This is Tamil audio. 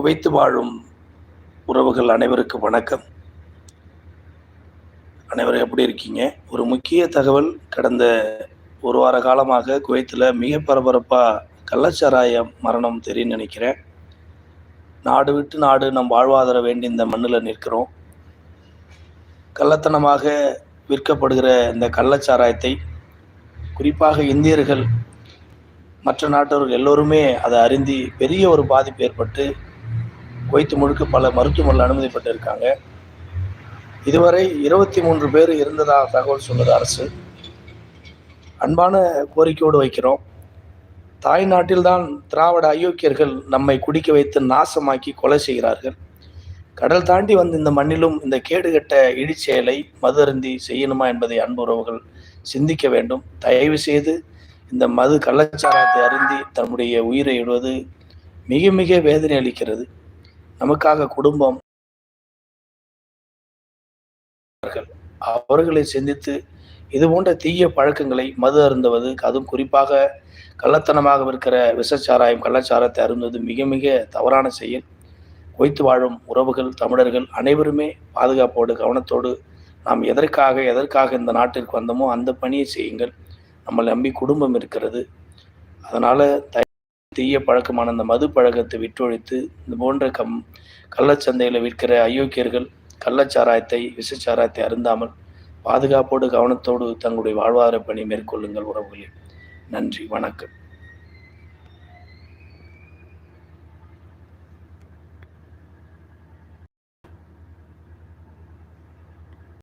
குவைத்து வாழும் உறவுகள் அனைவருக்கும் வணக்கம். அனைவரும் எப்படி இருக்கீங்க? ஒரு முக்கிய தகவல் கடந்த ஒரு வார காலமாக குவைத்தில் மிக பரபரப்பாக கள்ளச்சாராயம் மரணம் தெரியும் நினைக்கிறேன். நாடு விட்டு நாடு நம் வாழ்வாதார வேண்டி இந்த மண்ணில் நிற்கிறோம். கள்ளத்தனமாக விற்கப்படுகிற இந்த கள்ளச்சாராயத்தை குறிப்பாக இந்தியர்கள் மற்ற நாட்டவர்கள் எல்லோருமே அதை அருந்தி பெரிய ஒரு பாதிப்பு ஏற்பட்டு குவைத்து முழுக்க பல மருத்துவமனையில் அனுமதிப்பட்டிருக்காங்க. இதுவரை இருபத்தி மூன்று பேர் இருந்ததாக தகவல் சொன்னது அரசு. அன்பான கோரிக்கையோடு வைக்கிறோம். தாய் நாட்டில்தான் திராவிட அயோக்கியர்கள் நம்மை குடிக்க வைத்து நாசமாக்கி கொலை செய்கிறார்கள். கடல் தாண்டி வந்து இந்த மண்ணிலும் இந்த கேடுகட்ட இழிச்செயலை மது அருந்தி செய்யணுமா என்பதை அன்புறவுகள் சிந்திக்க வேண்டும். தயவு செய்து இந்த மது கள்ளச்சாராயத்தை அருந்தி தன்னுடைய உயிரை இடுவது மிக மிக வேதனை அளிக்கிறது. நமக்காக குடும்பம் அவர்களை சிந்தித்து இது போன்ற தீய பழக்கங்களை மது அருந்துவது அதுவும் குறிப்பாக கள்ளத்தனமாக இருக்கிற விஷச்சாராயம் கள்ளச்சாரத்தை அருந்துவது மிக மிக தவறான செயல். கொய்த்து வாழும் உறவுகள் தமிழர்கள் அனைவருமே பாதுகாப்போடு கவனத்தோடு நாம் எதற்காக எதற்காக இந்த நாட்டிற்கு வந்தோமோ அந்த பணியை செய்யுங்கள். நம்மளை நம்பி குடும்பம் இருக்கிறது. அதனால் தீய பழக்கமான அந்த மது பழக்கத்தை விட்டொழித்து இந்த போன்ற கம் கள்ளச்சந்தையில் விற்கிற அயோக்கியர்கள் கள்ளச்சாராயத்தை விஷச்சாராயத்தை அருந்தாமல் பாதுகாப்போடு கவனத்தோடு தங்களுடைய வாழ்வாதார பணி மேற்கொள்ளுங்கள் உறவுகளே நன்றி வணக்கம்.